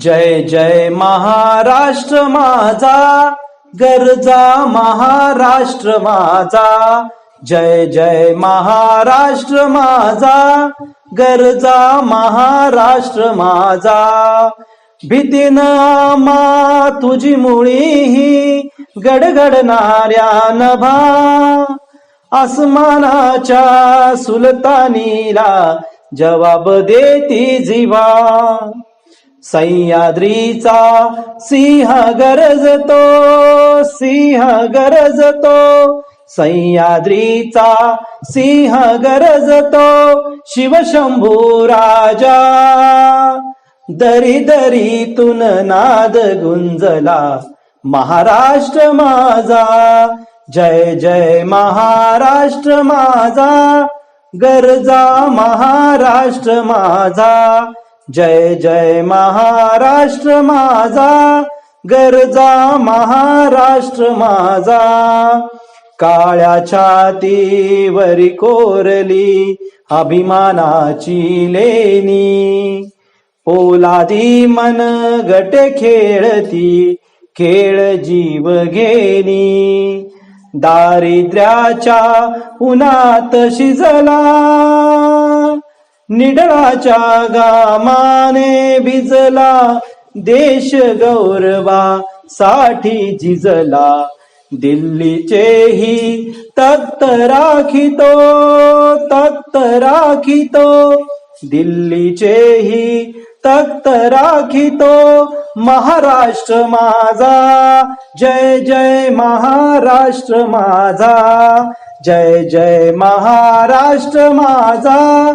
जय जय महाराष्ट्र माझा गरजा महाराष्ट्र माझा. जय जय महाराष्ट्र माझा गरजा महाराष्ट्र माझा. भीतीन मा तुझी मुळीही गडगडणाऱ्या नभा. आसमानाच्या सुलतानीला जवाब देती जीवा. सह्याद्रीचा सिंह गरजतो सिंह गरजतो. सह्याद्रीचा सिंह गरजतो शिवशंभू राजा. दरी दरीतून नाद गुंजला महाराष्ट्र माझा. जय जय महाराष्ट्र माझा. गरजा महाराष्ट्र माझा. जय जय महाराष्ट्र माझा गरजा महाराष्ट्र माझा. काळ्या छातीवरी कोरली अभिमानाची लेणी. पोलादी मन गट खेळती खेळ जीव घेणी. दारिद्र्याच्या उन्हात शिजला निडळाच्या गामाने भिजला देश गौरवा साठी झिजला. दिल्लीचेही तत्त राखितो तत्त राखितो. दिल्लीचेही तत्त राखितो. महाराष्ट्र माझा जय जय महाराष्ट्र माझा. जय जय महाराष्ट्र माझा